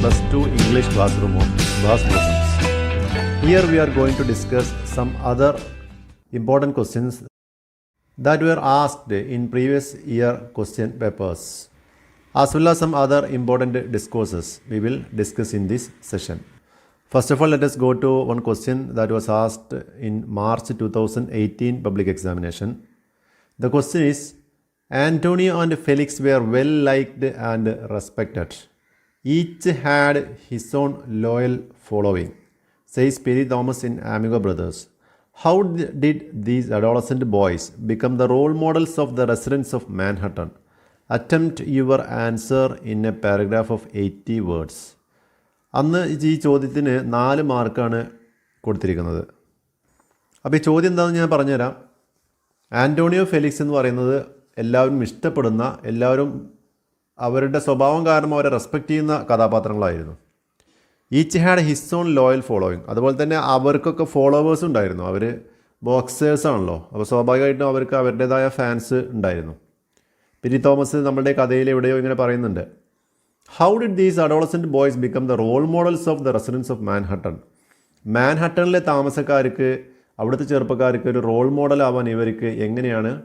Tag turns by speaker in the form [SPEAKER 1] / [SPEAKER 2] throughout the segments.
[SPEAKER 1] plus 2 English classroom of. Here we are going to discuss some other important questions that were asked in previous year question papers as well as some other important discourses we will discuss in this session. First of all, let us go to one question that was asked in March 2018 public examination. The question is Antonio and Felix were well liked and respected. Had his own loyal following, says Perry Thomas in Amigo Brothers. How d- did these adolescent boys become the role models of the residents of Manhattan? Attempt your answer in a paragraph of 80 words. അന്ന് ഈ ചോദ്യത്തിന് നാല് മാർക്കാണ് കൊടുത്തിരിക്കുന്നത് അപ്പോൾ ഈ ചോദ്യം എന്താണെന്ന് ഞാൻ പറഞ്ഞുതരാം ആന്റോണിയോ ഫെലിക്സ് എന്ന് പറയുന്നത് എല്ലാവരും ഇഷ്ടപ്പെടുന്ന എല്ലാവരും അവരുടെ സ്വഭാവം കാരണം അവരെ റെസ്പെക്റ്റ് ചെയ്യുന്ന കഥാപാത്രങ്ങളായിരുന്നു. Each had his own loyal following അതുപോലെ തന്നെ അവർക്കൊക്കെ ഫോളോവേഴ്സ് ഉണ്ടായിരുന്നു. അവർ ബോക്സേഴ്സ് ആണല്ലോ. അപ്പോൾ സ്വാഭാവികമായിട്ടും അവർക്ക് അവരുടേതായ ഫാൻസ് ഉണ്ടായിരുന്നു. പിരി തോമസ് നമ്മളുടെ കഥയിൽ എവിടെയോ ഇങ്ങനെ പറയുന്നുണ്ട്. How did these adolescent boys become the role models of the residents of Manhattan മാൻഹട്ടണിലെ താമസക്കാർക്ക് അവിടുത്തെ ചെറുപ്പക്കാർക്ക് ഒരു റോൾ മോഡൽ ആവാൻ ഇവർക്ക് എങ്ങനെയാണ്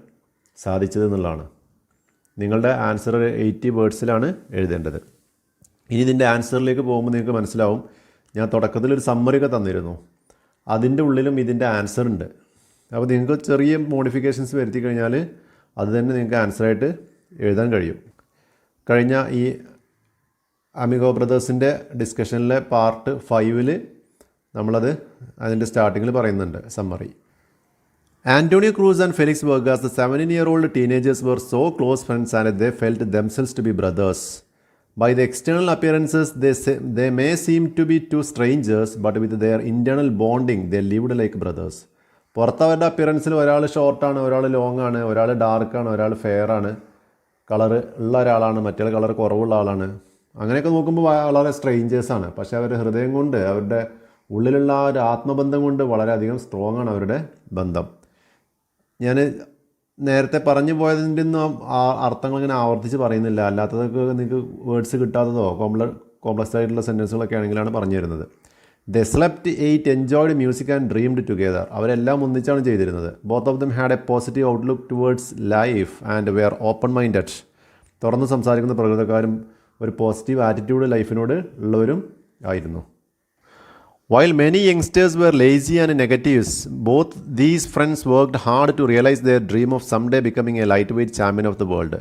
[SPEAKER 1] സാധിച്ചത് എന്നുള്ളതാണ്. നിങ്ങളുടെ ആൻസർ എയ്റ്റി വേർഡ്സിലാണ് എഴുതേണ്ടത്. ഇനി ഇതിന്റെ ആൻസറിലേക്ക് പോകുമ്പോൾ നിങ്ങൾക്ക് മനസ്സിലാവും. ഞാൻ തുടക്കത്തിൽ ഒരു സമ്മറിയൊക്കെ തന്നിരുന്നു. അതിന്റെ ഉള്ളിലും ഇതിന്റെ ആൻസർ ഉണ്ട്. അപ്പോൾ നിങ്ങൾക്ക് ചെറിയ മോഡിഫിക്കേഷൻസ് വരുത്തി കഴിഞ്ഞാൽ അത് തന്നെ നിങ്ങൾക്ക് ആൻസറായിട്ട് എഴുതാൻ കഴിയും. കഴിഞ്ഞ ഈ അമിഗോ ബ്രദേഴ്സിന്റെ ഡിസ്കഷനിലെ പാർട്ട് ഫൈവിൽ നമ്മളത് അതിന്റെ സ്റ്റാർട്ടിങ്ങിൽ പറയുന്നുണ്ട് summary Antonio Cruz and Felix Burgos the seventeen year old teenagers were so close friends and they felt themselves to be brothers. By the external appearances, they, may they may seem to be two strangers, but with their internal bonding, they lived like brothers. പുറത്ത് അവരുടെ അപ്പിയറൻസിൽ ഒരാൾ ഷോർട്ടാണ് ഒരാൾ long ആണ് ഒരാൾ ഡാർക്കാണ് ഒരാൾ fair ആണ് colour ഉള്ള ഒരാളാണ് മറ്റേ കളർ കുറവുള്ള ആളാണ് അങ്ങനെയൊക്കെ നോക്കുമ്പോൾ വളരെ സ്ട്രെയിഞ്ചേഴ്സാണ് പക്ഷേ അവരുടെ ഹൃദയം കൊണ്ട് അവരുടെ ഉള്ളിലുള്ള ആ ഒരു ആത്മബന്ധം കൊണ്ട് വളരെയധികം സ്ട്രോങ് ആണ് അവരുടെ ബന്ധം ഞാൻ നേരത്തെ പറഞ്ഞു പോയതിന്റെ ഒന്നും അർത്ഥങ്ങൾ ഇങ്ങനെ ആവർത്തിച്ച് പറയുന്നില്ല. അല്ലാത്തതൊക്കെ നിങ്ങൾക്ക് വേർഡ്സ് കിട്ടാത്തതോ കോംപ്ല കോംപ്ലക്സ് ആയിട്ടുള്ള സെന്റൻസുകളൊക്കെ ആണെങ്കിലാണ് പറഞ്ഞു തരുന്നത്. The slept ate enjoyed music and dreamed together അവരെല്ലാം ഒന്നിച്ചാണ് ചെയ്തിരുന്നത്. Both of them had a positive outlook towards life and were open minded തുറന്ന് സംസാരിക്കുന്ന പ്രകൃതക്കാരും ഒരു പോസിറ്റീവ് ആറ്റിറ്റ്യൂഡ് ലൈഫിനോട് ഉള്ളവരും ആയിരുന്നു. While many youngsters were lazy and negatives, both these friends worked hard to realize their dream of someday becoming a lightweight champion of the world.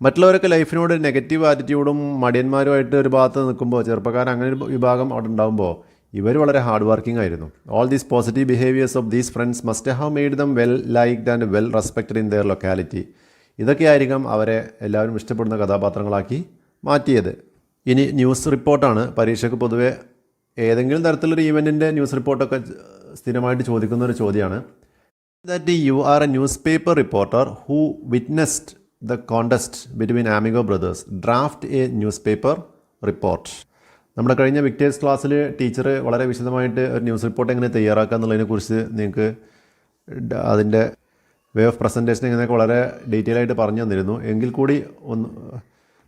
[SPEAKER 1] മറ്റുള്ളവരൊക്കെ ലൈഫിനോട് negative ആറ്റിറ്റ്യൂഡും മടിയന്മാരുമായിട്ട് ഒരു ഭാഗത്ത് നിൽക്കുമ്പോൾ ചെറുപ്പക്കാർ അങ്ങനെ ഒരു വിഭാഗം അവിടെ ഉണ്ടാകുമ്പോൾ ഇവർ വളരെ ഹാർഡ് വർക്കിംഗ് ആയിരുന്നു all these positive behaviours of these friends must have made them well liked and well respected in their locality ഇതൊക്കെയായിരിക്കും അവരെ എല്ലാവരും ഇഷ്ടപ്പെടുന്ന കഥാപാത്രങ്ങളാക്കി മാറ്റിയത്. ഇനി ന്യൂസ് റിപ്പോർട്ടാണ് പരീക്ഷയ്ക്ക് പൊതുവെ ഏതെങ്കിലും തരത്തിലൊരു ഈവന്റിന്റെ ന്യൂസ് റിപ്പോർട്ടൊക്കെ സ്ഥിരമായിട്ട് ചോദിക്കുന്ന ഒരു ചോദ്യമാണ്. That you are a newspaper reporter who witnessed the contest between Amigo Brothers draft a newspaper report നമ്മുടെ കഴിഞ്ഞ വിക്ടേഴ്സ് ക്ലാസ്സിൽ ടീച്ചർ വളരെ വിശദമായിട്ട് ഒരു ന്യൂസ് റിപ്പോർട്ട് എങ്ങനെ തയ്യാറാക്കുക എന്നുള്ളതിനെക്കുറിച്ച് നിങ്ങൾക്ക് അതിന്റെ വേ ഓഫ് പ്രസന്റേഷൻ ഇങ്ങനെയൊക്കെ വളരെ ഡീറ്റെയിൽ ആയിട്ട് പറഞ്ഞു തന്നിരുന്നു. എങ്കിൽ കൂടി ഒന്ന്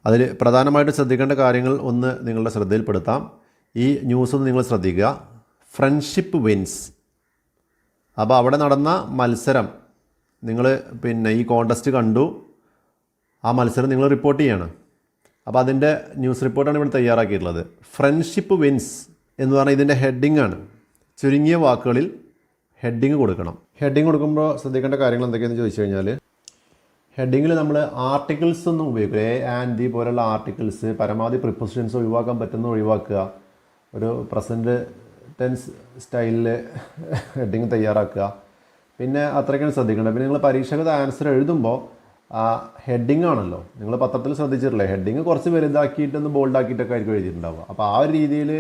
[SPEAKER 1] അതിൽ പ്രധാനമായിട്ട് ശ്രദ്ധിക്കേണ്ട കാര്യങ്ങൾ ഒന്ന് നിങ്ങളുടെ ശ്രദ്ധയിൽപ്പെടുത്താം. ഈ ന്യൂസ് ഒന്ന് നിങ്ങൾ ശ്രദ്ധിക്കുക. ഫ്രണ്ട്ഷിപ്പ് വിൻസ് അപ്പോൾ അവിടെ നടന്ന മത്സരം നിങ്ങൾ പിന്നെ ഈ കോണ്ടസ്റ്റ് കണ്ടു. ആ മത്സരം നിങ്ങൾ റിപ്പോർട്ട് ചെയ്യണം. അപ്പോൾ അതിന്റെ ന്യൂസ് റിപ്പോർട്ടാണ് ഇവിടെ തയ്യാറാക്കിയിട്ടുള്ളത്. ഫ്രണ്ട്ഷിപ്പ് വിൻസ് എന്ന് പറഞ്ഞാൽ ഇതിന്റെ ഹെഡിങ് ആണ്. ചുരുങ്ങിയ വാക്കുകളിൽ ഹെഡിങ് കൊടുക്കണം. ഹെഡിങ് കൊടുക്കുമ്പോൾ ശ്രദ്ധിക്കേണ്ട കാര്യങ്ങൾ എന്തൊക്കെയാണെന്ന് ചോദിച്ചു കഴിഞ്ഞാൽ ഹെഡിങ്ങിൽ നമ്മൾ ആർട്ടിക്കിൾസ് ഒന്നും ഉപയോഗിക്കുക എ ആൻഡ് ദി പോലുള്ള ആർട്ടിക്കിൾസ് പരമാവധി പ്രിപ്പോസിഷൻസ് ഒഴിവാക്കാൻ പറ്റുന്ന ഒഴിവാക്കുക. ഒരു പ്രസന്റ് ടെൻസ് സ്റ്റൈലിൽ ഹെഡിങ് തയ്യാറാക്കുക. പിന്നെ അത്രയ്ക്കാണ് ശ്രദ്ധിക്കേണ്ടത്. പിന്നെ നിങ്ങൾ പരീക്ഷകത ആൻസർ എഴുതുമ്പോൾ ആ ഹെഡിങ് ആണല്ലോ. നിങ്ങൾ പത്രത്തിൽ ശ്രദ്ധിച്ചിട്ടില്ലേ? ഹെഡിങ് കുറച്ച് വലുതാക്കിയിട്ടൊന്ന് ബോൾഡാക്കിയിട്ടൊക്കെ ആയിരിക്കും എഴുതിയിട്ടുണ്ടാവുക. അപ്പോൾ ആ ഒരു രീതിയിൽ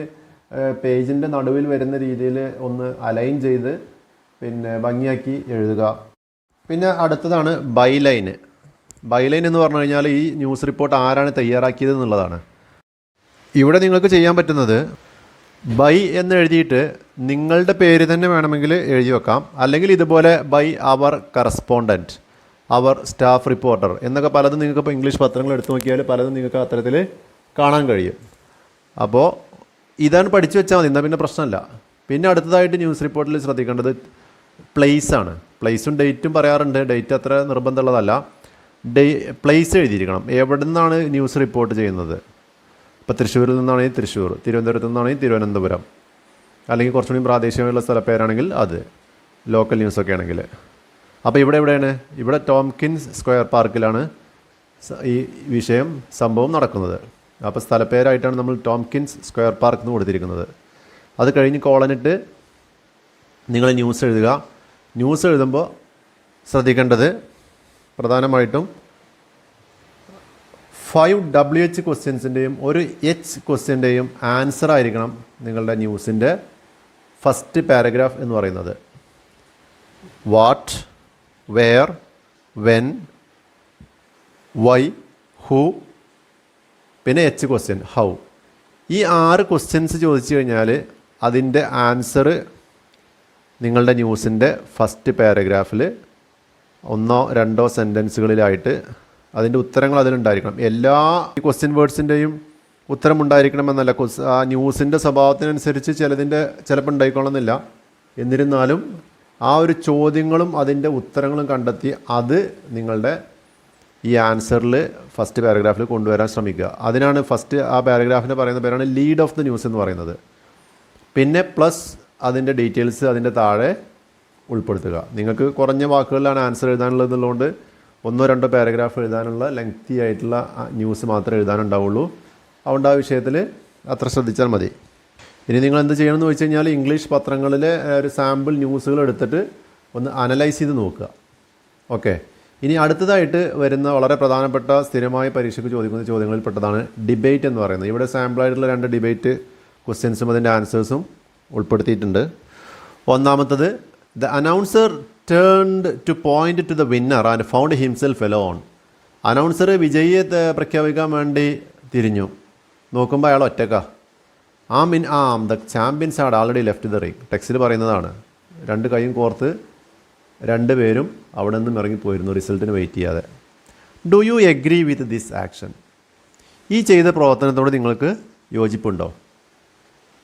[SPEAKER 1] പേജിന്റെ നടുവിൽ വരുന്ന രീതിയിൽ ഒന്ന് അലൈൻ ചെയ്ത് പിന്നെ ഭംഗിയാക്കി എഴുതുക. പിന്നെ അടുത്തതാണ് ബൈലൈന് ബൈലൈൻ എന്ന് പറഞ്ഞു കഴിഞ്ഞാൽ ഈ ന്യൂസ് റിപ്പോർട്ട് ആരാണ് തയ്യാറാക്കിയത് എന്നുള്ളതാണ് ഇവിടെ നിങ്ങൾക്ക് ചെയ്യാൻ പറ്റുന്നത് ബൈ എന്ന് എഴുതിയിട്ട് നിങ്ങളുടെ പേര് തന്നെ വേണമെങ്കിൽ എഴുതി വെക്കാം. അല്ലെങ്കിൽ ഇതുപോലെ by our correspondent our staff reporter എന്നൊക്കെ പലതും നിങ്ങൾക്ക് ഇപ്പോൾ ഇംഗ്ലീഷ് പത്രങ്ങൾ എടുത്തു നോക്കിയാൽ പലതും നിങ്ങൾക്ക് അത്തരത്തിൽ കാണാൻ കഴിയും. അപ്പോൾ ഇതാണ് പഠിച്ചു വെച്ചാൽ മതി. എന്നാൽ പിന്നെ പ്രശ്നമല്ല. പിന്നെ അടുത്തതായിട്ട് ന്യൂസ് റിപ്പോർട്ടിൽ ശ്രദ്ധിക്കേണ്ടത് പ്ലേസ് ആണ്. പ്ലേസും ഡേറ്റും പറയാറുണ്ട്. ഡേറ്റ് അത്ര നിർബന്ധമുള്ളതല്ല. Day place എഴുതിയിരിക്കണം. എവിടെ നിന്നാണ് ന്യൂസ് റിപ്പോർട്ട് ചെയ്യുന്നത്? ഇപ്പോൾ തൃശ്ശൂരിൽ നിന്നാണെങ്കിൽ തൃശ്ശൂർ തിരുവനന്തപുരത്ത് നിന്നാണെങ്കിൽ തിരുവനന്തപുരം. അല്ലെങ്കിൽ കുറച്ചുകൂടി പ്രാദേശികമായുള്ള സ്ഥലപ്പേരാണെങ്കിൽ അത് ലോക്കൽ ന്യൂസൊക്കെ ആണെങ്കിൽ. അപ്പോൾ ഇവിടെ എവിടെയാണ്? ഇവിടെ ടോംകിൻസ് സ്ക്വയർ പാർക്കിലാണ് ഈ വിഷയം സംഭവം നടക്കുന്നത്. അപ്പോൾ സ്ഥലപ്പേരായിട്ടാണ് നമ്മൾ ടോംകിൻസ് സ്ക്വയർ പാർക്ക് എന്ന് കൊടുത്തിരിക്കുന്നത്. അത് കഴിഞ്ഞ് കോളനിട്ട് നിങ്ങൾ ന്യൂസ് എഴുതുക. ന്യൂസ് എഴുതുമ്പോൾ ശ്രദ്ധിക്കേണ്ടത് പ്രധാനമായിട്ടും ഫൈവ് ഡബ്ല്യു എച്ച് ക്വസ്റ്റ്യൻസിന്റെയും ഒരു എച്ച് ക്വസ്റ്റ്യന്റെയും ആൻസർ ആയിരിക്കണം നിങ്ങളുടെ ന്യൂസിന്റെ ഫസ്റ്റ് പാരഗ്രാഫ് എന്ന് പറയുന്നത്. What where when why who പിന്നെ എച്ച് ക്വസ്റ്റ്യൻ ഹൗ ഈ ആറ് ക്വസ്റ്റ്യൻസ് ചോദിച്ചു കഴിഞ്ഞാൽ അതിന്റെ ആൻസർ നിങ്ങളുടെ ന്യൂസിന്റെ ഫസ്റ്റ് പാരഗ്രാഫിൽ ഒന്നോ രണ്ടോ സെന്റൻസുകളിലായിട്ട് അതിന്റെ ഉത്തരങ്ങൾ അതിലുണ്ടായിരിക്കണം. എല്ലാ ക്വസ്റ്റ്യൻ വേർഡ്സിന്റെയും ഉത്തരം ഉണ്ടായിരിക്കണമെന്നല്ല. ക്വസ് ആ ന്യൂസിന്റെ സ്വഭാവത്തിനനുസരിച്ച് ചിലതിന്റെ ചിലപ്പോൾ ഉണ്ടായിക്കൊള്ളുന്നില്ല എന്നിരുന്നാലും ആ ഒരു ചോദ്യങ്ങളും അതിന്റെ ഉത്തരങ്ങളും കണ്ടെത്തി അത് നിങ്ങളുടെ ഈ ആൻസറിൽ ഫസ്റ്റ് പാരഗ്രാഫിൽ കൊണ്ടുവരാൻ ശ്രമിക്കുക. അതിനാണ് ഫസ്റ്റ് ആ പാരഗ്രാഫിന് പറയുന്ന പേരാണ് ലീഡ് ഓഫ് ദി ന്യൂസ് എന്ന് പറയുന്നത്. പിന്നെ പ്ലസ് അതിന്റെ ഡീറ്റെയിൽസ് അതിന്റെ താഴെ ഉൾപ്പെടുത്തുക. നിങ്ങൾക്ക് കുറഞ്ഞ വാക്കുകളിലാണ് ആൻസർ എഴുതാനുള്ളതുള്ളതുകൊണ്ട് ഒന്നോ രണ്ടോ പാരഗ്രാഫ് എഴുതാനുള്ള ലെങ്തി ആയിട്ടുള്ള ന്യൂസ് മാത്രമേ എഴുതാനുണ്ടാവുള്ളൂ. അതുകൊണ്ട് ആ വിഷയത്തിൽ അത്ര ശ്രദ്ധിച്ചാൽ മതി. ഇനി നിങ്ങൾ എന്ത് ചെയ്യണമെന്ന് വെച്ച് കഴിഞ്ഞാൽ ഇംഗ്ലീഷ് പത്രങ്ങളിലെ ഒരു സാമ്പിൾ ന്യൂസുകൾ എടുത്തിട്ട് ഒന്ന് അനലൈസ് ചെയ്ത് നോക്കുക. ഓക്കെ ഇനി അടുത്തതായിട്ട് വരുന്ന വളരെ പ്രധാനപ്പെട്ട സ്ഥിരമായി പരീക്ഷയ്ക്ക് ചോദിക്കുന്ന ചോദ്യങ്ങളിൽപ്പെട്ടതാണ് ഡിബേറ്റ് എന്ന് പറയുന്നത്. ഇവിടെ സാമ്പിളായിട്ടുള്ള രണ്ട് ഡിബേറ്റ് ക്വസ്റ്റ്യൻസും അതിന്റെ ആൻസേഴ്സും ഉൾപ്പെടുത്തിയിട്ടുണ്ട്. ഒന്നാമത്തത് the announcer turned to point to the winner and found himself alone announcer വിജയിയെ പ്രഖ്യാപിക്കാൻ വേണ്ടി തിരിഞ്ഞു. നോക്കുമ്പോൾ അയാൾ ഒറ്റക്ക. ആ in arm the champions had already left the ring. ടെക്സ്റ്റിൽ പറയുന്നതാണ് രണ്ട് കൈയും കോർത്ത് രണ്ട് പേരും അവിടെ നിന്നും ഇറങ്ങിപ്പോയിരുന്നു റിസൾട്ടിന് വെയിറ്റ് ചെയ്യാതെ. Do you agree with this action ഈ ചെയ്ത പ്രവർത്തനത്തോട് നിങ്ങൾക്ക് യോജിപ്പുണ്ടോ?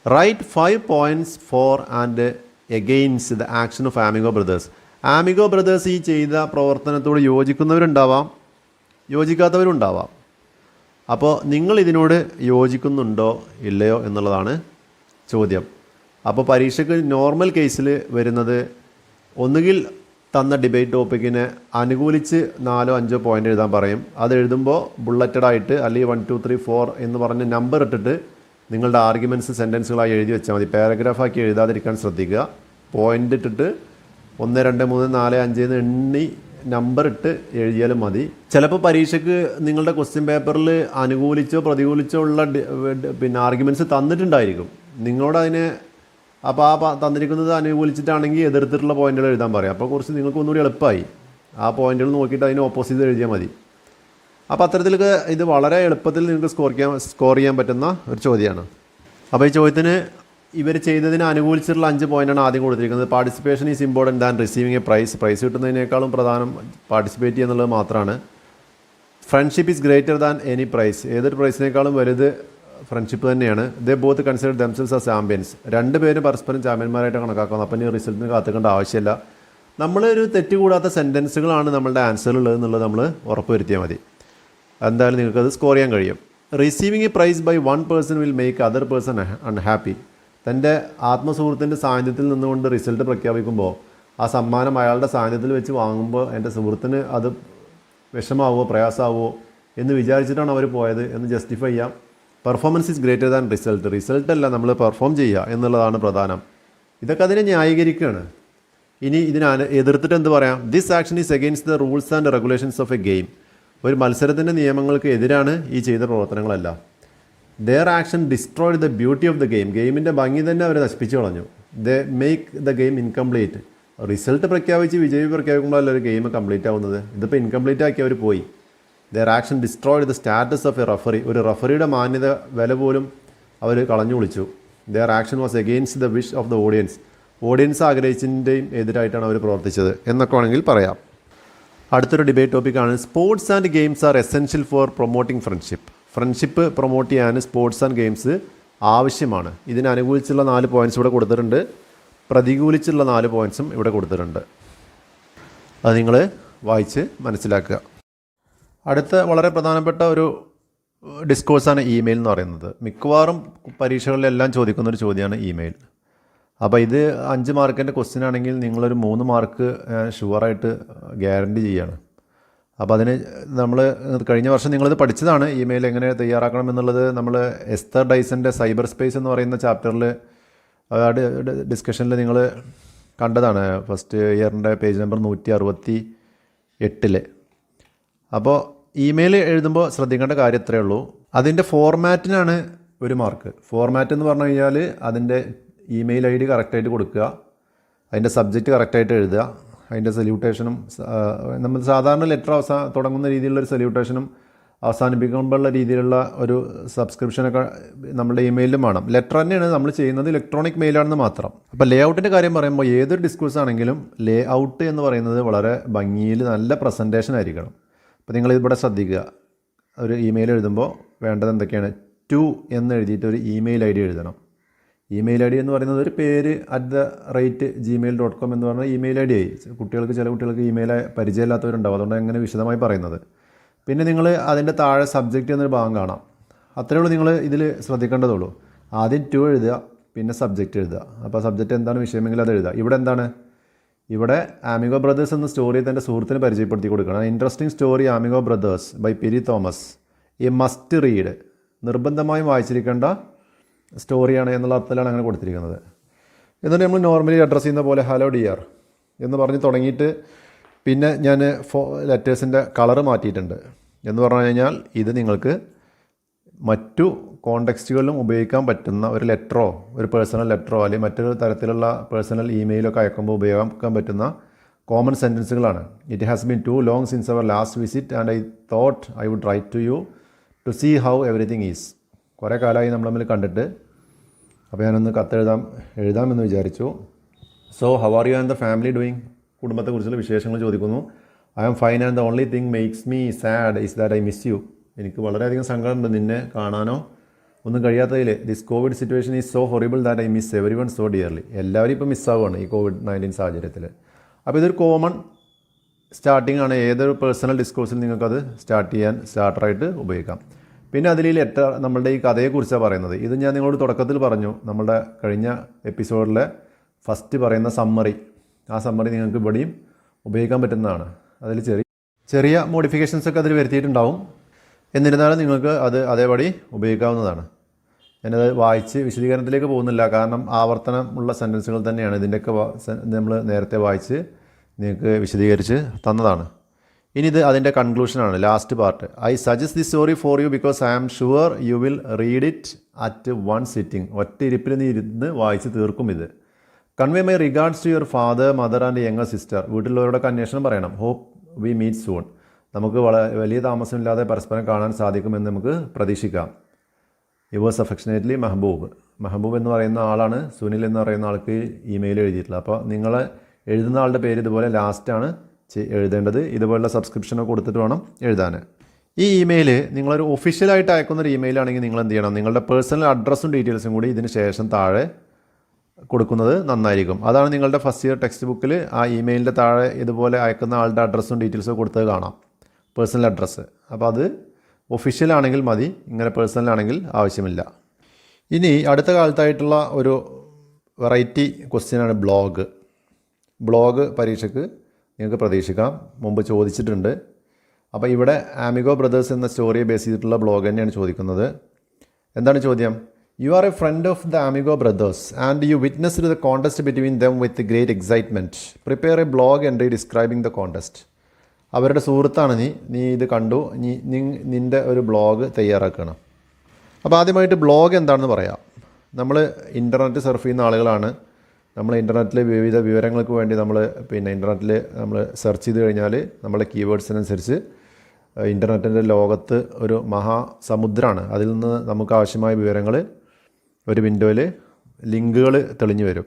[SPEAKER 1] Write five points for and against the action of Amigo Brothers Amigo brothers ഈ ചെയ്ത പ്രവർത്തനത്തോട് യോജിക്കുന്നവരുണ്ടാവാം. യോജിക്കാത്തവരുണ്ടാവാം. അപ്പോൾ നിങ്ങൾ ഇതിനോട് യോജിക്കുന്നുണ്ടോ ഇല്ലയോ എന്നുള്ളതാണ് ചോദ്യം. അപ്പോൾ പരീക്ഷയ്ക്ക് നോർമൽ കേസിൽ വരുന്നത് ഒന്നുകിൽ തന്ന ഡിബേറ്റ് ടോപ്പിക്കിനെ അനുകൂലിച്ച് നാലോ അഞ്ചോ പോയിന്റ് എഴുതാൻ പറയും. അത് എഴുതുമ്പോൾ ബുള്ളറ്റഡായിട്ട് അല്ലെങ്കിൽ വൺ ടു ത്രീ ഫോർ എന്ന് പറഞ്ഞ് നമ്പർ ഇട്ടിട്ട് നിങ്ങളുടെ ആർഗ്യുമെന്റ്സ് സെന്റൻസുകളായി എഴുതി വെച്ചാൽ മതി. പാരഗ്രാഫാക്കി എഴുതാതിരിക്കാൻ ശ്രദ്ധിക്കുക. പോയിന്റ് ഇട്ടിട്ട് ഒന്ന് രണ്ട് മൂന്ന് നാല് അഞ്ച് എന്ന് എണ്ണി നമ്പർ ഇട്ട് എഴുതിയാലും മതി. ചിലപ്പോൾ പരീക്ഷയ്ക്ക് നിങ്ങളുടെ ക്വസ്റ്റ്യൻ പേപ്പറിൽ അനുകൂലിച്ചോ പ്രതികൂലിച്ചോ ഉള്ള പിന്നെ ആർഗ്യുമെന്റ്സ് തന്നിട്ടുണ്ടായിരിക്കും. നിങ്ങളോട് അതിനെ അപ്പോൾ ആ തന്നിരിക്കുന്നത് അനുകൂലിച്ചിട്ടാണെങ്കിൽ എതിർത്തിട്ടുള്ള പോയിന്റുകൾ എഴുതാൻ പറയാം. അപ്പോൾ കുറച്ച് നിങ്ങൾക്ക് ഒന്നുകൂടി എളുപ്പമായി. ആ പോയിന്റുകൾ നോക്കിയിട്ട് അതിന് ഓപ്പോസിറ്റ് എഴുതിയാൽ മതി. അപ്പോൾ അത്തരത്തിൽ ഇത് വളരെ എളുപ്പത്തിൽ നിങ്ങൾക്ക് സ്കോർ ചെയ്യാൻ സ്കോർ ചെയ്യാൻ പറ്റുന്ന ഒരു ചോദ്യമാണ്. അപ്പോൾ ഈ ചോദ്യത്തിന് ഇവർ ചെയ്തതിന് അനുകൂലിച്ചിട്ടുള്ള അഞ്ച് പോയിന്റാണ് ആദ്യം കൊടുത്തിരിക്കുന്നത്. Participation is important than receiving a prize prize കിട്ടുന്നതിനേക്കാളും പ്രധാനം പാർട്ടിസിപ്പേറ്റ് ചെയ്യുക എന്നുള്ളത് മാത്രമാണ്. Friendship is greater than any prize ഏതൊരു പ്രൈസിനേക്കാളും വലുത് ഫ്രണ്ട്ഷിപ്പ് തന്നെയാണ്. They both consider themselves as champions രണ്ട് പേരും പരസ്പരം ചാമ്പ്യന്മാരായിട്ട് കണക്കാക്കുന്നത് അപ്പം ഇനി റിസൾട്ടിന് കാത്തുക്കേണ്ട ആവശ്യമില്ല. നമ്മളൊരു തെറ്റുകൂടാത്ത സെന്റൻസുകളാണ് നമ്മളുടെ ആൻസറിലുള്ളത് എന്നുള്ളത് നമ്മൾ ഉറപ്പുവരുത്തിയാൽ മതി. എന്തായാലും അത് സ്കോർ ചെയ്യാൻ കഴിയും. Receiving a prize by one person will make other person unhappy തന്റെ ആത്മസുഹൃത്തിന്റെ സാന്നിധ്യത്തിൽ നിന്നുകൊണ്ട് റിസൾട്ട് പ്രഖ്യാപിക്കുമ്പോൾ ആ സമ്മാനം അയാളുടെ സാന്നിധ്യത്തിൽ വെച്ച് വാങ്ങുമ്പോൾ എന്റെ സുഹൃത്തിന് അത് വിഷമാവോ പ്രയാസമാവോ എന്ന് വിചാരിച്ചിട്ടാണ് അവർ പോയത് എന്ന് ജസ്റ്റിഫൈ ചെയ്യാം. Performance is greater than result result അല്ല നമ്മൾ പെർഫോം ചെയ്യുക എന്നുള്ളതാണ് പ്രധാനം. ഇതൊക്കെ അതിനെ ന്യായീകരിക്കുകയാണ്. ഇനി ഇതിനെ എതിർത്തിട്ട് എന്ത് പറയാം? This action is against the rules and regulations of a game ഒരു മത്സരത്തിന്റെ നിയമങ്ങൾക്ക് എതിരാണ് ഈ ചെയ്ത പ്രവർത്തനങ്ങളെല്ലാം. Their action destroyed the beauty of the game ഗെയിമിന്റെ ഭംഗി തന്നെ അവർ നശിപ്പിച്ചു കളഞ്ഞു. The make the game incomplete result പ്രഖ്യാപിച്ച് വിജയി പ്രഖ്യാപിക്കുമ്പോഴല്ല ഒരു ഗെയിം കംപ്ലീറ്റ് ആവുന്നത്. ഇതിപ്പോൾ ഇൻകംപ്ലീറ്റ് ആക്കി അവർ പോയി. Their action destroyed the status of a referee ഒരു റഫറിയുടെ മാന്യത വില പോലും അവർ കളഞ്ഞു വിളിച്ചു. Their action was against the wish of the audience audience ആഗ്രഹിച്ചതിന്റെയും എതിരായിട്ടാണ് അവർ പ്രവർത്തിച്ചത്. എന്നൊക്കെ വേണമെങ്കിൽ പറയാം. അടുത്തൊരു ഡിബേറ്റ് ടോപ്പിക്കാണ് sports and games are essential for promoting friendship friendship promote ചെയ്യാൻ സ്പോർട്സ് ആൻഡ് ഗെയിംസ് ആവശ്യമാണ്. ഇതിനനുകൂലിച്ചുള്ള നാല് പോയിന്റ്സ് ഇവിടെ കൊടുത്തിട്ടുണ്ട്. പ്രതികൂലിച്ചുള്ള നാല് പോയിന്റ്സും ഇവിടെ കൊടുത്തിട്ടുണ്ട്. അത് നിങ്ങൾ വായിച്ച് മനസ്സിലാക്കുക. അടുത്ത വളരെ പ്രധാനപ്പെട്ട ഒരു ഡിസ്കോഴ്സാണ് ഇമെയിൽ എന്ന് പറയുന്നത്. മിക്കവാറും പരീക്ഷകളിലെല്ലാം ചോദിക്കുന്നൊരു ചോദ്യമാണ് ഇമെയിൽ അപ്പോൾ ഇത് അഞ്ച് മാർക്കിന്റെ ക്വസ്റ്റ്യൻ ആണെങ്കിൽ നിങ്ങളൊരു മൂന്ന് മാർക്ക് ഷുവറായിട്ട് ഗ്യാരണ്ടി ചെയ്യാണ്. അപ്പോൾ അതിന് നമ്മൾ കഴിഞ്ഞ വർഷം നിങ്ങളിത് പഠിച്ചതാണ്. ഇമെയിൽ എങ്ങനെ തയ്യാറാക്കണം എന്നുള്ളത് നമ്മൾ എസ്തർ ഡൈസന്റെ സൈബർ സ്പേസ് എന്ന് പറയുന്ന ചാപ്റ്ററിൽ ഡിസ്കഷനിൽ നിങ്ങൾ കണ്ടതാണ്. ഫസ്റ്റ് ഇയറിന്റെ പേജ് നമ്പർ നൂറ്റി അറുപത്തി എട്ടിൽ അപ്പോൾ ഇമെയിൽ എഴുതുമ്പോൾ ശ്രദ്ധിക്കേണ്ട കാര്യം ഇത്രയേ ഉള്ളൂ. അതിന്റെ ഫോർമാറ്റിനാണ് ഒരു മാർക്ക് ഫോർമാറ്റ് എന്ന് പറഞ്ഞു കഴിഞ്ഞാൽ അതിന്റെ ഇമെയിൽ ഐ ഡി കറക്റ്റായിട്ട് കൊടുക്കുക. അതിന്റെ സബ്ജക്റ്റ് കറക്റ്റായിട്ട് എഴുതുക. അതിന്റെ സല്യൂട്ടേഷനും നമ്മൾ സാധാരണ ലെറ്റർ അവസാ തുടങ്ങുന്ന രീതിയിലുള്ള ഒരു സല്യൂട്ടേഷനും അവസാനിപ്പിക്കുമ്പോഴുള്ള രീതിയിലുള്ള ഒരു സബ്സ്ക്രിപ്ഷനൊക്കെ നമ്മുടെ ഇമെയിലും വേണം. ലെറ്റർ തന്നെയാണ് നമ്മൾ ചെയ്യുന്നത് ഇലക്ട്രോണിക് മെയിലാണെന്ന് മാത്രം. അപ്പോൾ ലേ ഔട്ടിന്റെ കാര്യം പറയുമ്പോൾ ഏതൊരു ഡിസ്കോഴ്സ് ആണെങ്കിലും ലേ ഔട്ട് എന്ന് പറയുന്നത് വളരെ ഭംഗിയിൽ നല്ല പ്രസന്റേഷൻ ആയിരിക്കണം. അപ്പോൾ നിങ്ങൾ ഇവിടെ ശ്രദ്ധിക്കുക. ഒരു ഇമെയിൽ എഴുതുമ്പോൾ വേണ്ടത് എന്തൊക്കെയാണ്? ടു എന്ന് എഴുതിയിട്ട് ഒരു ഇമെയിൽ ഐ ഡി എഴുതണം. ഇമെയിൽ ഐ ഡി എന്ന് പറയുന്നത് ഒരു പേര് at the rate Gmail dot com എന്ന് പറഞ്ഞ ഇമെയിൽ ഐ ഡി ആയി. കുട്ടികൾക്ക് ചില കുട്ടികൾക്ക് ഇമെയിൽ പരിചയമില്ലാത്തവരുണ്ടാവും അതുകൊണ്ട് അങ്ങനെ വിശദമായി പറയുന്നത്. പിന്നെ നിങ്ങൾ അതിന്റെ താഴെ സബ്ജക്റ്റ് എന്നൊരു ഭാഗം കാണാം. അത്രയേ ഉള്ളൂ നിങ്ങൾ ഇതിൽ ശ്രദ്ധിക്കേണ്ടതുള്ളൂ. ആദ്യം ടു എഴുതുക പിന്നെ സബ്ജക്റ്റ് എഴുതുക. അപ്പോൾ സബ്ജക്റ്റ് എന്താണ് വിഷയമെങ്കിൽ അത് എഴുതുക. ഇവിടെ എന്താണ്? ഇവിടെ ആമിഗോ ബ്രദേഴ്സ് എന്ന സ്റ്റോറി തന്റെ സുഹൃത്തിന് പരിചയപ്പെടുത്തി കൊടുക്കണം. Interesting story Amigo Brothers by Piri Thomas a must read നിർബന്ധമായും വായിച്ചിരിക്കേണ്ട സ്റ്റോറിയാണ് എന്നുള്ള അർത്ഥത്തിലാണ് അങ്ങനെ കൊടുത്തിരിക്കുന്നത്. എന്നിട്ട് നമ്മൾ നോർമലി അഡ്രസ്സ് ചെയ്യുന്ന പോലെ ഹലോ ഡിയർ എന്ന് പറഞ്ഞ് തുടങ്ങിയിട്ട് പിന്നെ ഞാൻ ഫോ ലെറ്റേഴ്സിന്റെ കളറ് മാറ്റിയിട്ടുണ്ട്. എന്ന് പറഞ്ഞു കഴിഞ്ഞാൽ ഇത് നിങ്ങൾക്ക് മറ്റു കോണ്ടെക്സ്റ്റുകളിലും ഉപയോഗിക്കാൻ പറ്റുന്ന ഒരു ലെറ്ററോ ഒരു പേഴ്സണൽ ലെറ്ററോ അല്ലെങ്കിൽ മറ്റൊരു തരത്തിലുള്ള പേഴ്സണൽ ഇമെയിലൊക്കെ അയക്കുമ്പോൾ ഉപയോഗിക്കാൻ പറ്റുന്ന common സെന്റൻസുകളാണ് it has been too long since our last visit and I thought I would write to you to see how everything is കുറേ കാലമായി നമ്മൾ തമ്മിൽ കണ്ടിട്ട്. അപ്പോൾ ഞാനൊന്ന് കത്തെഴുതാം എഴുതാമെന്ന് വിചാരിച്ചു. So how are you and the family doing കുടുംബത്തെക്കുറിച്ചുള്ള വിശേഷങ്ങൾ ചോദിക്കുന്നു. I am fine and the only thing makes me sad is that I miss you എനിക്ക് വളരെയധികം സങ്കടമുണ്ട് നിന്നെ കാണാനോ. ഒന്നും കഴിയാത്തതിൽ this Covid situation is so horrible that I miss everyone so dearly എല്ലാവരും ഇപ്പോൾ മിസ്സാവുകയാണ് ഈ കോവിഡ് നയന്റീൻ സാഹചര്യത്തിൽ അപ്പോൾ ഇതൊരു കോമൺ സ്റ്റാർട്ടിംഗ് ആണ്. ഏതൊരു പേഴ്സണൽ ഡിസ്കോഴ്സിൽ നിങ്ങൾക്കത് സ്റ്റാർട്ട് ചെയ്യാൻ സ്റ്റാർട്ടറായിട്ട് ഉപയോഗിക്കാം. പിന്നെ അതിൽ ലെറ്റർ നമ്മളുടെ ഈ കഥയെക്കുറിച്ചാണ് പറയുന്നത്. ഇത് ഞാൻ നിങ്ങളോട് തുടക്കത്തിൽ പറഞ്ഞു. നമ്മളുടെ കഴിഞ്ഞ എപ്പിസോഡിലെ ഫസ്റ്റ് പറയുന്ന സമ്മറി. ആ സമ്മറി നിങ്ങൾക്ക് ഇവിടെയും ഉപയോഗിക്കാൻ പറ്റുന്നതാണ്. അതിൽ ചെറിയ ചെറിയ മോഡിഫിക്കേഷൻസ് ഒക്കെ അതിൽ വരുത്തിയിട്ടുണ്ടാവും. എന്നിരുന്നാലും നിങ്ങൾക്ക് അത് അതേപടി ഉപയോഗിക്കാവുന്നതാണ്. ഞാനത് വായിച്ച് വിശദീകരണത്തിലേക്ക് പോകുന്നില്ല. കാരണം ആവർത്തനമുള്ള സെന്റൻസുകൾ തന്നെയാണ്. ഇതിന്റെയൊക്കെ നമ്മൾ നേരത്തെ വായിച്ച് നിങ്ങൾക്ക് വിശദീകരിച്ച് തന്നതാണ്. ഇനി ഇത് അതിന്റെ കൺക്ലൂഷനാണ് last part I suggest the story for you because I am sure you will read it at one sitting ഒറ്റ ഇരിപ്പിൽ നീ ഇരുന്ന് വായിച്ച് തീർക്കും ഇത്. Convey my regards to your father mother and younger sister വീട്ടിലുള്ളവരോടൊക്കെ അന്വേഷണം പറയണം. ഹോപ്പ് വി മീറ്റ് സൂൺ നമുക്ക് വലിയ താമസമില്ലാതെ പരസ്പരം കാണാൻ സാധിക്കുമെന്ന് നമുക്ക് പ്രതീക്ഷിക്കാം. യുവേഴ്സ് അഫെക്ഷനേറ്റ്ലി മെഹബൂബ് മെഹബൂബ് എന്ന് പറയുന്ന ആളാണ് സുനിൽ എന്ന് പറയുന്ന ആൾക്ക് ഇമെയിൽ എഴുതിയിട്ടുള്ളത്. അപ്പോൾ നിങ്ങൾ എഴുതുന്ന ആളുടെ പേര് ഇതുപോലെ ലാസ്റ്റാണ് എഴുതേണ്ടത്. ഇതുപോലുള്ള സബ്സ്ക്രിപ്ഷനോ കൊടുത്തിട്ട് വേണം എഴുതാൻ. ഈ ഇമെയിൽ നിങ്ങളൊരു ഒഫീഷ്യലായിട്ട് അയക്കുന്ന ഒരു ഇമെയിൽ ആണെങ്കിൽ നിങ്ങൾ എന്ത് ചെയ്യണം? നിങ്ങളുടെ പേഴ്സണൽ അഡ്രസ്സും ഡീറ്റെയിൽസും കൂടി ഇതിന് ശേഷം താഴെ കൊടുക്കുന്നത് നന്നായിരിക്കും. അതാണ് നിങ്ങളുടെ ഫസ്റ്റ് ഇയർ ടെക്സ്റ്റ് ബുക്കിൽ ആ ഇമെയിലിന്റെ താഴെ ഇതുപോലെ അയക്കുന്ന ആളുടെ അഡ്രസ്സും ഡീറ്റെയിൽസും കൊടുത്തത് കാണാം. പേഴ്സണൽ അഡ്രസ്സ് അപ്പോൾ അത് ഒഫീഷ്യൽ ആണെങ്കിൽ മതി. ഇങ്ങനെ പേഴ്സണൽ ആണെങ്കിൽ ആവശ്യമില്ല. ഇനി അടുത്ത കാലത്തായിട്ടുള്ള ഒരു വെറൈറ്റി ക്വസ്റ്റ്യനാണ് ബ്ലോഗ് ബ്ലോഗ് പരീക്ഷയ്ക്ക് നിങ്ങൾക്ക് പ്രതീക്ഷിക്കാം. മുമ്പ് ചോദിച്ചിട്ടുണ്ട്. അപ്പോൾ ഇവിടെ ആമിഗോ ബ്രദേഴ്സ് എന്ന സ്റ്റോറിയെ ബേസ് ചെയ്തിട്ടുള്ള ബ്ലോഗ് തന്നെയാണ് ചോദിക്കുന്നത്. എന്താണ് ചോദ്യം? You are a friend of the Amigo Brothers and you witness the contest between them with great excitement prepare a blog entry describing the contest അവരുടെ സുഹൃത്താണ് നീ. നീ ഇത് കണ്ടു. നീ നിന്റെ ഒരു ബ്ലോഗ് തയ്യാറാക്കണം. അപ്പോൾ ആദ്യമായിട്ട് ബ്ലോഗ് എന്താണെന്ന് പറയാം. നമ്മൾ ഇന്റർനെറ്റ് സർഫ് ചെയ്യുന്ന ആളുകളാണ്. നമ്മൾ ഇന്റർനെറ്റിൽ വിവിധ വിവരങ്ങൾക്ക് വേണ്ടി നമ്മൾ പിന്നെ ഇന്റർനെറ്റിൽ നമ്മൾ സെർച്ച് ചെയ്ത് കഴിഞ്ഞാൽ നമ്മളെ കീവേഡ്സിനനുസരിച്ച് ഇന്റർനെറ്റിന്റെ ലോകത്ത് ഒരു മഹാസമുദ്രമാണ് അതിൽ നിന്ന് നമുക്ക് ആവശ്യമായ വിവരങ്ങൾ ഒരു വിൻഡോയിൽ ലിങ്കുകൾ തെളിഞ്ഞു വരും.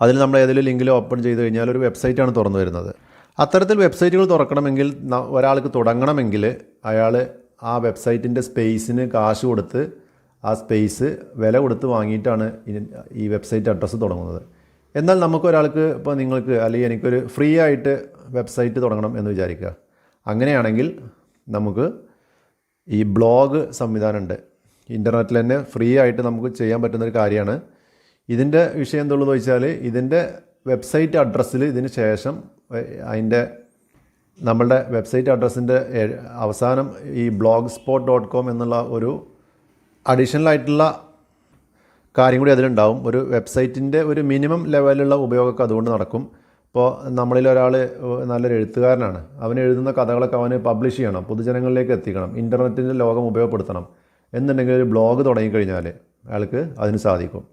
[SPEAKER 1] അതിൽ നമ്മൾ ഏതെങ്കിലും ലിങ്കിൽ ഓപ്പൺ ചെയ്ത് കഴിഞ്ഞാൽ ഒരു വെബ്സൈറ്റാണ് തുറന്നു വരുന്നത്. അത്തരത്തിൽ വെബ്സൈറ്റുകൾ തുറക്കണമെങ്കിൽ ഒരാൾക്ക് തുടങ്ങണമെങ്കിൽ അയാൾ ആ വെബ്സൈറ്റിന്റെ സ്പേസിന് കാശ് കൊടുത്ത് ആ സ്പേസ് വില കൊടുത്ത് വാങ്ങിയിട്ടാണ് ഈ വെബ്സൈറ്റ് അഡ്രസ്സ് തുടങ്ങുന്നത്. എന്നാൽ നമുക്കൊരാൾക്ക് ഇപ്പോൾ നിങ്ങൾക്ക് അല്ലെങ്കിൽ എനിക്കൊരു ഫ്രീ ആയിട്ട് വെബ്സൈറ്റ് തുടങ്ങണം എന്ന് വിചാരിക്കുക. അങ്ങനെയാണെങ്കിൽ നമുക്ക് ഈ ബ്ലോഗ് സംവിധാനമുണ്ട് ഇന്റർനെറ്റിൽ തന്നെ ഫ്രീ ആയിട്ട് നമുക്ക് ചെയ്യാൻ പറ്റുന്നൊരു കാര്യമാണ്. ഇതിന്റെ വിഷയം എന്തുള്ളതെന്ന് വെച്ചാൽ ഇതിന്റെ വെബ്സൈറ്റ് അഡ്രസ്സിൽ ഇതിന് ശേഷം അതിന്റെ നമ്മളുടെ വെബ്സൈറ്റ് അഡ്രസ്സിന്റെ അവസാനം ഈ ബ്ലോഗ് സ്പോട്ട് ഡോട്ട് കോം എന്നുള്ള ഒരു അഡീഷണൽ ആയിട്ടുള്ള കാര്യം കൂടി അതിലുണ്ടാവും. ഒരു വെബ്സൈറ്റിന്റെ ഒരു മിനിമം ലെവലുള്ള ഉപയോഗമൊക്കെ അതുകൊണ്ട് നടക്കും. ഇപ്പോൾ നമ്മളിൽ ഒരാൾ നല്ലൊരു എഴുത്തുകാരനാണ്. അവൻ എഴുതുന്ന കഥകളൊക്കെ അവന് പബ്ലിഷ് ചെയ്യണം. പൊതുജനങ്ങളിലേക്ക് എത്തിക്കണം. ഇന്റർനെറ്റിന്റെ ലോകം ഉപയോഗപ്പെടുത്തണം എന്നുണ്ടെങ്കിൽ ഒരു ബ്ലോഗ് തുടങ്ങിക്കഴിഞ്ഞാൽ അയാൾക്ക് അതിന് സാധിക്കും.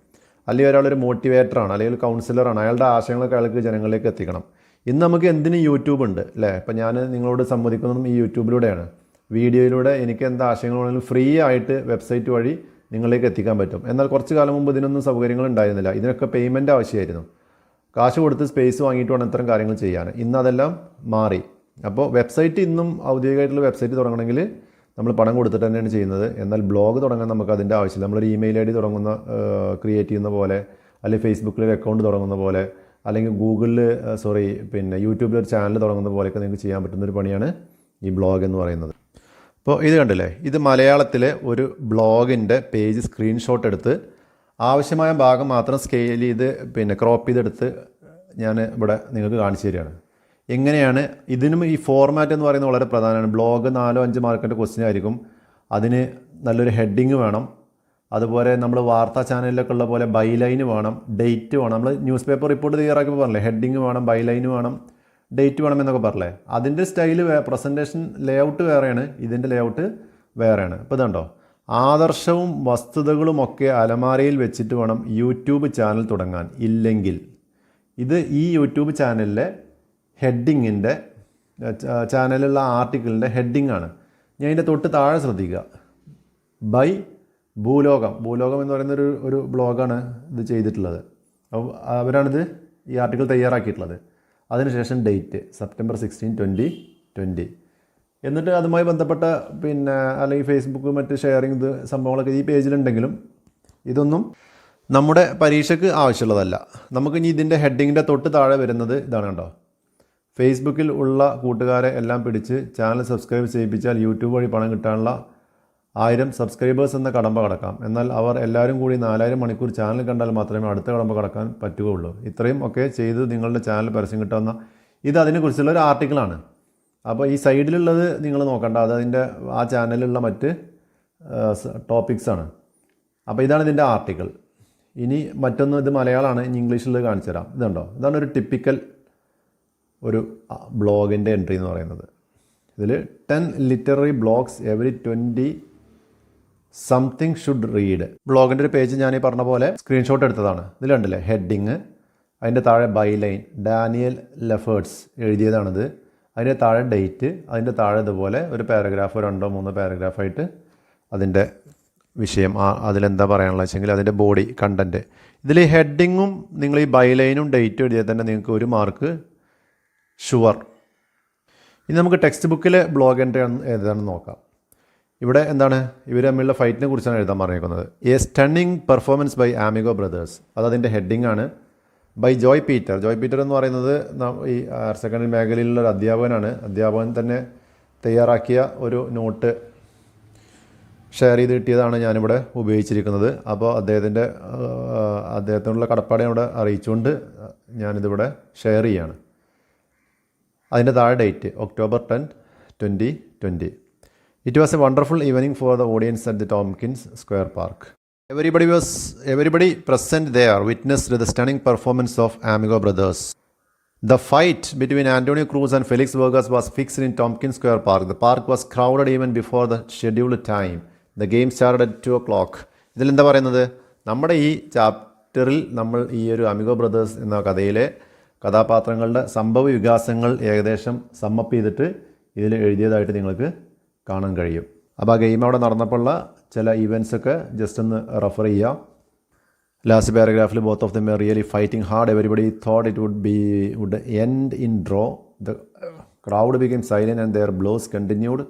[SPEAKER 1] അല്ലെങ്കിൽ ഒരാളൊരു മോട്ടിവേറ്ററാണ് അല്ലെങ്കിൽ കൗൺസിലറാണ് അയാളുടെ ആശയങ്ങളൊക്കെ അയാൾക്ക് ജനങ്ങളിലേക്ക് എത്തിക്കണം. ഇന്ന് നമുക്ക് എന്തിനും യൂട്യൂബ് ഉണ്ട് അല്ലേ? ഇപ്പം ഞാൻ നിങ്ങളോട് സംവദിക്കുന്നതും ഈ യൂട്യൂബിലൂടെയാണ്. വീഡിയോയിലൂടെ എനിക്ക് എന്ത് ആശയങ്ങളാണെങ്കിലും ഫ്രീ ആയിട്ട് വെബ്സൈറ്റ് വഴി നിങ്ങളിലേക്ക് എത്തിക്കാൻ പറ്റും. എന്നാൽ കുറച്ച് കാലം മുമ്പ് ഇതിനൊന്നും സൗകര്യങ്ങൾ ഉണ്ടായിരുന്നില്ല. ഇതിനൊക്കെ പേയ്മെന്റ് ആവശ്യമായിരുന്നു. കാശ് കൊടുത്ത് സ്പേസ് വാങ്ങിയിട്ട് വേണം ഇത്തരം കാര്യങ്ങൾ ചെയ്യാൻ. ഇന്ന് അതെല്ലാം മാറി. അപ്പോൾ വെബ്സൈറ്റ് ഇന്നും ഔദ്യോഗികമായിട്ടുള്ള വെബ്സൈറ്റ് തുടങ്ങണമെങ്കിൽ നമ്മൾ പണം കൊടുത്തിട്ട് തന്നെയാണ് ചെയ്യുന്നത്. എന്നാൽ ബ്ലോഗ് തുടങ്ങാൻ നമുക്ക് അതിന്റെ ആവശ്യമില്ല. നമ്മളൊരു ഇമെയിൽ ഐ ഡി തുടങ്ങുന്ന ക്രിയേറ്റ് ചെയ്യുന്ന പോലെ അല്ലെങ്കിൽ ഫേസ്ബുക്കിൽ ഒരു അക്കൗണ്ട് തുടങ്ങുന്ന പോലെ അല്ലെങ്കിൽ ഗൂഗിളിൽ സോറി പിന്നെ യൂട്യൂബിൽ ഒരു ചാനൽ തുടങ്ങുന്ന പോലെയൊക്കെ നിങ്ങൾക്ക് ചെയ്യാൻ പറ്റുന്ന ഒരു പണിയാണ് ഈ ബ്ലോഗ് എന്ന് പറയുന്നത്. അപ്പോൾ ഇത് കണ്ടില്ലേ? ഇത് മലയാളത്തിലെ ഒരു ബ്ലോഗിന്റെ പേജ് സ്ക്രീൻഷോട്ട് എടുത്ത് ആവശ്യമായ ഭാഗം മാത്രം സ്കെയിൽ ചെയ്ത് പിന്നെ ക്രോപ്പ് ചെയ്തെടുത്ത് ഞാൻ ഇവിടെ നിങ്ങൾക്ക് കാണിച്ചു തരികയാണ്. എങ്ങനെയാണ്? ഇതിനും ഈ ഫോർമാറ്റ് എന്ന് പറയുന്നത് വളരെ പ്രധാനമാണ്. ബ്ലോഗ് നാലോ അഞ്ച് മാർക്കിന്റെ ക്വസ്റ്റ്യൻ ആയിരിക്കും. അതിന് നല്ലൊരു ഹെഡിങ് വേണം. അതുപോലെ നമ്മൾ വാർത്താ ചാനലിലൊക്കെ ഉള്ള പോലെ ബൈലൈന് വേണം. ഡേറ്റ് വേണം. നമ്മൾ ന്യൂസ് പേപ്പർ റിപ്പോർട്ട് തയ്യാറാക്കി പറഞ്ഞില്ലേ? ഹെഡിങ് വേണം ബൈലൈന് വേണം. ഡേറ്റ് വേണം എന്നൊക്കെ പറഞ്ഞില്ലേ? അതിന്റെ സ്റ്റൈൽ പ്രസന്റേഷൻ ലേഔട്ട് വേറെയാണ് ഇതിന്റെ ലേഔട്ട് വേറെയാണ്. ഇപ്പോൾ ഇതുണ്ടോ ആദർശവും വസ്തുതകളും ഒക്കെ അലമാരയിൽ വെച്ചിട്ട് വേണം യൂട്യൂബ് ചാനൽ തുടങ്ങാൻ. ഇല്ലെങ്കിൽ ഇത് ഈ യൂട്യൂബ് ചാനലിലെ ഹെഡിങ്ങിന്റെ ചാനലിലുള്ള ആർട്ടിക്കിളിന്റെ ഹെഡിങ് ആണ്. ഞാൻ ഇതിന്റെ തൊട്ട് താഴെ ശ്രദ്ധിക്കുക. ബൈ ഭൂലോകം. ഭൂലോകം എന്ന് പറയുന്ന ഒരു ഒരു ബ്ലോഗാണ് ഇത് ചെയ്തിട്ടുള്ളത്. അപ്പോൾ അവരാണിത് ഈ ആർട്ടിക്കിൾ തയ്യാറാക്കിയിട്ടുള്ളത്. അതിനുശേഷം date September sixteen twenty twenty. എന്നിട്ട് അതുമായി ബന്ധപ്പെട്ട പിന്നെ അല്ലെങ്കിൽ ഫേസ്ബുക്ക് മറ്റ് ഷെയറിങ് ഇത് സംഭവങ്ങളൊക്കെ ഈ പേജിലുണ്ടെങ്കിലും ഇതൊന്നും നമ്മുടെ പരീക്ഷയ്ക്ക് ആവശ്യമുള്ളതല്ല. നമുക്ക് ഇനി ഇതിന്റെ ഹെഡിങ്ങിന്റെ തൊട്ട് താഴെ വരുന്നത് ഇതാണ് കേട്ടോ ഫേസ്ബുക്കിൽ ഉള്ള കൂട്ടുകാരെ എല്ലാം പിടിച്ച് ചാനൽ സബ്സ്ക്രൈബ് ചെയ്യിപ്പിച്ചാൽ യൂട്യൂബ് വഴി പണം കിട്ടാനുള്ള ആയിരം സബ്സ്ക്രൈബേഴ്സ് എന്ന കടമ്പ കടക്കാം. എന്നാൽ അവർ എല്ലാവരും കൂടി നാലായിരം മണിക്കൂർ ചാനൽ കണ്ടാൽ മാത്രമേ അടുത്ത കടമ്പ കടക്കാൻ പറ്റുകയുള്ളൂ. ഇത്രയും ഒക്കെ ചെയ്ത് നിങ്ങളുടെ ചാനൽ പരസ്യം കിട്ടുന്ന ഇത് അതിനെക്കുറിച്ചുള്ള ഒരു ആർട്ടിക്കിളാണ് അപ്പോൾ ഈ സൈഡിലുള്ളത് നിങ്ങൾ നോക്കണ്ട. അത് അതിന്റെ ആ ചാനലിലുള്ള മറ്റ് ടോപ്പിക്സാണ് അപ്പോൾ ഇതാണ് ഇതിന്റെ ആർട്ടിക്കിൾ ഇനി മറ്റൊന്ന് ഇത് മലയാളമാണ്. ഇനി ഇംഗ്ലീഷിൽ കാണിച്ചു തരാം. ഇതുണ്ടോ? ഇതാണ് ഒരു ടിപ്പിക്കൽ ഒരു ബ്ലോഗിന്റെ എൻട്രി എന്ന് പറയുന്നത്. ഇതിൽ ten literary blogs every twenty something should read ബ്ലോഗിന്റെ ഒരു പേജ് ഞാൻ ഈ പറഞ്ഞ പോലെ സ്ക്രീൻഷോട്ട് എടുത്തതാണ്. ഇതിൽ കണ്ടില്ലേ? ഹെഡിങ് അതിന്റെ താഴെ ബൈലൈൻ ഡാനിയൽ ലെഫേർട്സ് എഴുതിയതാണിത്. അതിന്റെ താഴെ ഡേറ്റ് അതിന്റെ താഴെ ഇതുപോലെ ഒരു പാരഗ്രാഫ് രണ്ടോ മൂന്നോ പാരഗ്രാഫായിട്ട് അതിന്റെ വിഷയം ആ അതിലെന്താ പറയാനുള്ളത് വെച്ചെങ്കിൽ അതിന്റെ ബോഡി കണ്ടന്റ് ഇതിൽ ഈ ഹെഡിങ്ങും നിങ്ങൾ ഈ ബൈലൈനും ഡേറ്റും എഴുതിയാൽ തന്നെ നിങ്ങൾക്ക് ഒരു മാർക്ക് ഷുവർ ഇനി നമുക്ക് ടെക്സ്റ്റ് ബുക്കിലെ ബ്ലോഗ് എൻട്രി ഏതാണെന്ന് നോക്കാം. ഇവിടെ എന്താണ്? ഇവർ തമ്മിലുള്ള ഫൈറ്റിനെ കുറിച്ചാണ് എഴുതാൻ പറഞ്ഞേക്കുന്നത്. A stunning performance by Amigo Brothers അത് അതിന്റെ ഹെഡിങ് ആണ്. ബൈ ജോയ് പീറ്റർ ജോയ് പീറ്റർ എന്ന് പറയുന്നത് ഈ ഹയർ സെക്കൻഡറി മേഖലയിലുള്ള ഒരു അധ്യാപകനാണ്. അധ്യാപകൻ തന്നെ തയ്യാറാക്കിയ ഒരു നോട്ട് ഷെയർ ചെയ്ത് കിട്ടിയതാണ് ഞാനിവിടെ ഉപയോഗിച്ചിരിക്കുന്നത്. അപ്പോൾ അദ്ദേഹത്തിന്റെ അദ്ദേഹത്തിനുള്ള കടപ്പാടെ ഇവിടെ അറിയിച്ചുകൊണ്ട് ഞാനിതിവിടെ ഷെയർ ചെയ്യാണ്. അതിന്റെ താഴെ date October ten twenty twenty it was a wonderful evening for the audience at the Tompkins Square Park everybody was everybody present there witnessed the stunning performance of Amigo Brothers the fight between Antonio Cruz and Felix Vargas was fixed in Tompkin Square Park the park was crowded even before the scheduled time the game started at two o'clock ഇതിലെന്താ പറയുന്നത്? നമ്മുടെ ഈ ചാപ്റ്ററിൽ നമ്മൾ ഈ ഒരു amigo brothers എന്ന കഥയിലെ കഥാപാത്രങ്ങളുടെ സംഭവ വികാസങ്ങൾ ഏകദേശം സമ്മപ്പ് ചെയ്തിട്ട് ഇതിൽ എഴുതിയതായിട്ട് നിങ്ങൾക്ക് കാണാൻ കഴിയും. അപ്പോൾ ആ ഗെയിം അവിടെ നടന്നപ്പോഴുള്ള ചില ഈവൻസൊക്കെ ജസ്റ്റ് ഒന്ന് റെഫർ ചെയ്യാം. Last പാരഗ്രാഫിൽ both of them really fighting hard everybody thought it would be would end in draw the crowd became silent and their blows continued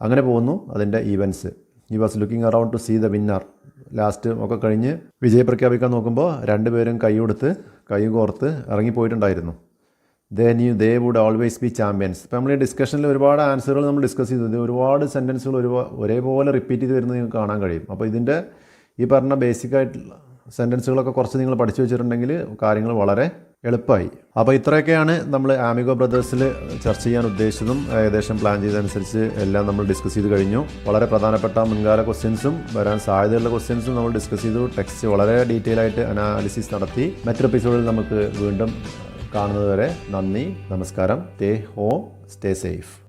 [SPEAKER 1] അങ്ങനെ പോകുന്നു അതിന്റെ events he was looking around to see the winner last ഒക്കെ കഴിഞ്ഞ് വിജയം പ്രഖ്യാപിക്കാൻ നോക്കുമ്പോൾ രണ്ടുപേരും കൈ കൊടുത്ത് കൈ കോർത്ത് ഇറങ്ങിപ്പോയിട്ടുണ്ടായിരുന്നു. They knew they would always be champions ഇപ്പോൾ നമ്മൾ ഈ ഡിസ്കഷനിൽ ഒരുപാട് ആൻസറുകൾ നമ്മൾ ഡിസ്കസ് ചെയ്തത് ഒരുപാട് സെന്റൻസുകൾ ഒരു ഒരേപോലെ റിപ്പീറ്റ് ചെയ്ത് വരുന്നത് നിങ്ങൾക്ക് കാണാൻ കഴിയും. അപ്പോൾ ഇതിന്റെ ഈ പറഞ്ഞ ബേസിക് ആയിട്ടുള്ള സെന്റൻസുകളൊക്കെ കുറച്ച് നിങ്ങൾ പഠിച്ചു വെച്ചിട്ടുണ്ടെങ്കിൽ കാര്യങ്ങൾ വളരെ എളുപ്പമായി. അപ്പോൾ ഇത്രയൊക്കെയാണ് നമ്മൾ ആമിഗോ ബ്രദേഴ്സിൽ ചർച്ച ചെയ്യാൻ ഉദ്ദേശിച്ചതും ഏകദേശം പ്ലാൻ ചെയ്തതനുസരിച്ച് എല്ലാം നമ്മൾ ഡിസ്കസ് ചെയ്ത് കഴിഞ്ഞു. വളരെ പ്രധാനപ്പെട്ട മുൻകാല ക്വസ്റ്റ്യൻസും വരാൻ സാധ്യതയുള്ള ക്വസ്റ്റ്യൻസും നമ്മൾ ഡിസ്കസ് ചെയ്തു. ടെക്സ്റ്റ് വളരെ ഡീറ്റെയിൽ ആയിട്ട് അനാലിസിസ് നടത്തി. മറ്റൊരു എപ്പിസോഡിൽ നമുക്ക് വീണ്ടും കാണുന്നതുവരെ നന്ദി നമസ്കാരം. Stay home stay safe.